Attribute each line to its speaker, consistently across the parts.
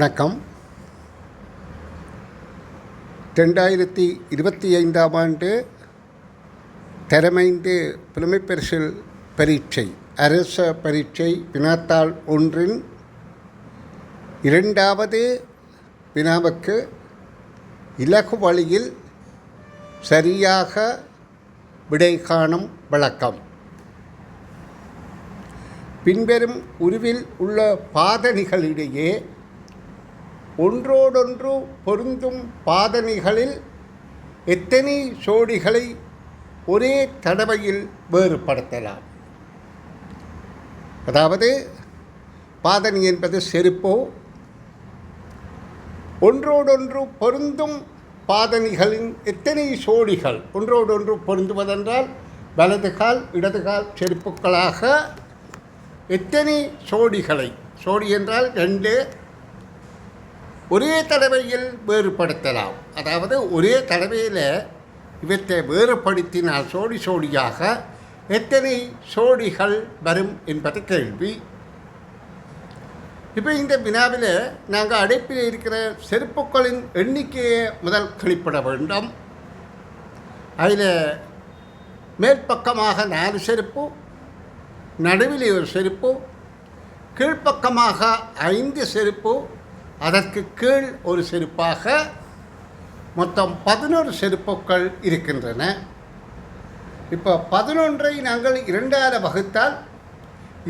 Speaker 1: வணக்கம். ரெண்டாயிரத்தி இருபத்தி ஐந்தாம் ஆண்டு திறமைந்து புலமைப்பரிசில் பரீட்சை அரச பரீட்சை வினாத்தாள் ஒன்றின் இரண்டாவது வினாவுக்கு இலகு வழியில் சரியாக விடை காணும் வழக்கம். பின்வரும் உருவில் உள்ள பாதணிகளிடையே ஒன்றோடொன்று பொருந்தும் பாதணிகளில் எத்தனை சோடிகளை ஒரே தடவையில் வேறுபடுத்தலாம்? அதாவது பாதணி என்பது செருப்போ? ஒன்றோடொன்று பொருந்தும் பாதணிகளின் எத்தனை சோடிகள்? ஒன்றோடொன்று பொருந்துவதென்றால் வலது கால் இடது கால் செருப்புக்களாக எத்தனை சோடிகளை? சோடி என்றால் ரெண்டு ஒரே தடவையில் வேறுபடுத்தலாம். அதாவது ஒரே தடவையில் இவற்றை வேறுபடுத்தினால் சோடி சோடியாக எத்தனை சோடிகள் வரும் என்பது கேள்வி. இப்போ இந்த வினாவில் நாங்கள் அடைப்பில் இருக்கிற செருப்புக்களின் எண்ணிக்கையை முதல் கழிப்பிட வேண்டும். அதில் மேற்பக்கமாக நாலு செருப்பு நடுவில் ஒரு செருப்பு கீழ்ப்பக்கமாக ஐந்து செருப்பு அதற்கு கீழ் ஒரு செருப்பாக மொத்தம் பதினோரு செருப்புக்கள் இருக்கின்றன. இப்போ பதினொன்றை நாங்கள் இரண்டாவது வகுத்தால்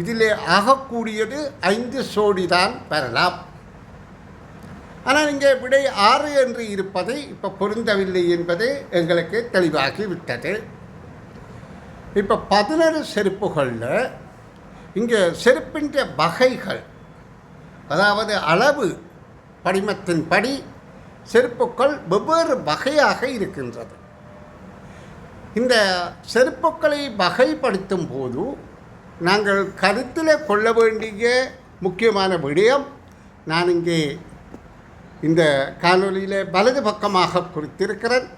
Speaker 1: இதிலே ஆகக்கூடியது ஐந்து சோடி தான் பெறலாம். ஆனால் இங்கே விடை ஆறு என்று இருப்பதை இப்போ பொருந்தவில்லை என்பது எங்களுக்கு தெளிவாகிவிட்டது. இப்போ பதினொரு செருப்புகளில் இங்கே செருப்பின்ற வகைகள் அதாவது அளவு படிமத்தின் படி செருப்புக்கள் வெவ்வேறு வகையாக இருக்கின்றது. இந்த செருப்புக்களை வகைப்படுத்தும் போது நாங்கள் கருத்தில் கொள்ள வேண்டிய முக்கியமான விடயம் நான் இங்கே இந்த காணொலியில் வலது பக்கமாக குறித்திருக்கிறேன்.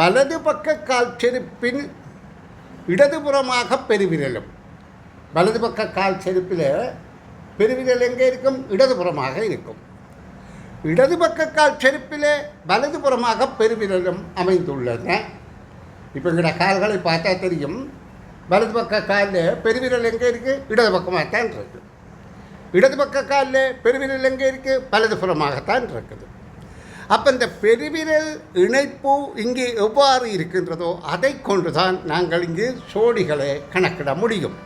Speaker 1: வலது பக்க கால் செருப்பின் இடதுபுறமாக பெருவிரலும். வலது பக்க கால் செருப்பில் பெருவிரல் எங்கே இருக்கும்? இடதுபுறமாக இருக்கும். இடது பக்க கால் செருப்பில் வலதுபுறமாக பெருவிரலும் அமைந்துள்ளன. இப்போ எங்களோட கால்களை பார்த்தா தெரியும். வலது பக்க காலில் பெருவிரல் எங்கே இருக்குது இடது பக்கமாகத்தான் இருக்குது இடது பக்க காலில் பெருவிரல் எங்கே இருக்குது வலதுபுறமாகத்தான் இருக்குது. அப்போ இந்த பெருவிரல் இணைப்பு இங்கே எவ்வாறு இருக்கின்றதோ அதை கொண்டு தான் நாங்கள் இங்கு சோடிகளை கணக்கிட முடியும்.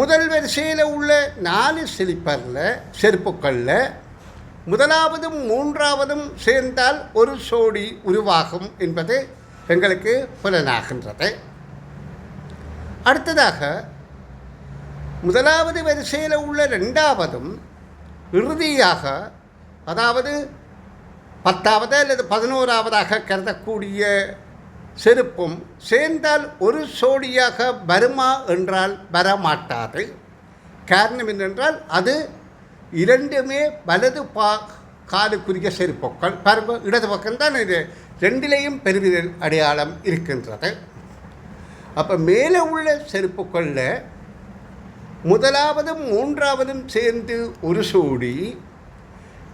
Speaker 1: முதல் வரிசையில் உள்ள நாலு ஸ்லிப்பரில் செருப்புக்களில் முதலாவதும் மூன்றாவதும் சேர்ந்தால் ஒரு சோடி உருவாகும் என்பது எங்களுக்கு புலனாகின்றது. அடுத்ததாக முதலாவது வரிசையில் உள்ள ரெண்டாவதும் இறுதியாக அதாவது பத்தாவது அல்லது பதினோராவதாக கருதக்கூடிய செருப்பும் சேர்ந்தால் ஒரு சோடியாக வருமா என்றால் வரமாட்டாது. காரணம் என்னென்றால் அது இரண்டுமே வலது பா காலுக்குரிய செருப்பொக்கள் பாருங்க இடது பக்கம்தான் இது. ரெண்டிலேயும் பெருவிரல் அடையாளம் இருக்கின்றது. அப்போ மேலே உள்ள செருப்புக்களில் முதலாவதும் மூன்றாவதும் சேர்ந்து ஒரு சோடி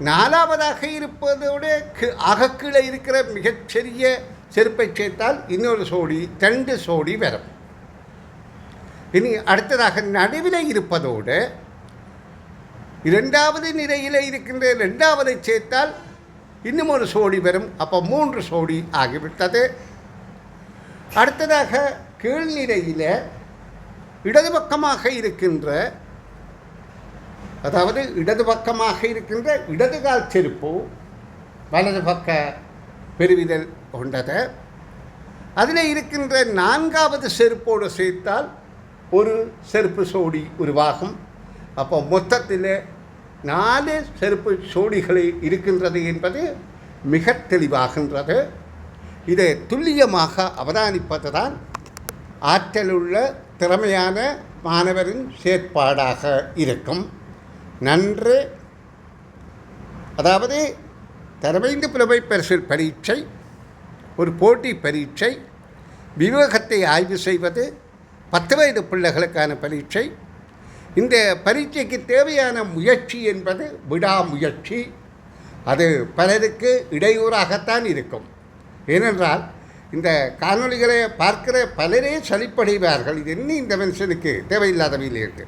Speaker 1: நாலாவதாக இருப்பதோட அகக்கீழே இருக்கிற மிகச்சிறிய செருப்பை சேர்த்தால் இன்னொரு சோடி ரெண்டு சோடி வரும். இனி அடுத்ததாக நடுவில் இருப்பதோடு இரண்டாவது நிலையில் இருக்கின்ற ரெண்டாவதை சேர்த்தால் இன்னும் ஒரு சோடி வரும். அப்போ மூன்று சோடி ஆகிவிட்டது. அடுத்ததாக கீழ்நிலையில் இடது பக்கமாக இருக்கின்ற அதாவது இடது பக்கமாக இருக்கின்ற இடது கால் செருப்பு வலது பக்க பெருவிதல் கொண்டது. அதில் இருக்கின்ற நான்காவது செருப்போடு சேர்த்தால் ஒரு செருப்பு சோடி உருவாகும். அப்போ மொத்தத்தில் நாலு செருப்பு சோடிகளை இருக்கின்றது என்பது மிக தெளிவாகின்றது. இதை துல்லியமாக அவதானிப்பது தான் ஆற்றலுள்ள திறமையான மாணவரின் செயற்பாடாக இருக்கும். நன்று அதாவது தரமைந்து புலமை பரிசில் பரீட்சை ஒரு போட்டி பரீட்சை விவேகத்தை ஆய்வு செய்வது பத்து வயது பிள்ளைகளுக்கான பரீட்சை இந்த பரீட்சைக்கு தேவையான முயற்சி என்பது விடாமுயற்சி. அது பலருக்கு இடையூறாகத்தான் இருக்கும். ஏனென்றால் இந்த காணொளிகளை பார்க்கிற பலரே சலிப்படைவார்கள். இது என்ன இந்த மனுஷனுக்கு? தேவையில்லாதவையில் இருக்கு.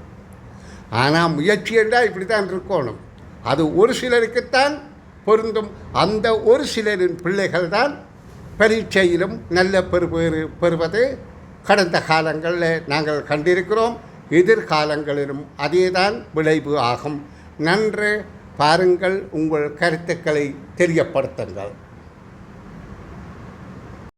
Speaker 1: ஆனால் முயற்சி என்றால் இப்படி தான் இருக்கணும். அது ஒரு சிலருக்குத்தான் பொருந்தும். அந்த ஒரு சிலரின் பிள்ளைகள் தான் பரீட்சையிலும் நல்ல பெறுபேறு பெறுவது. கடந்த காலங்களில் நாங்கள் கண்டிருக்கிறோம். எதிர்காலங்களிலும் அதேதான் விளைவு ஆகும். நன்று பாருங்கள் உங்கள் கருத்துக்களை தெரியப்படுத்துங்கள்.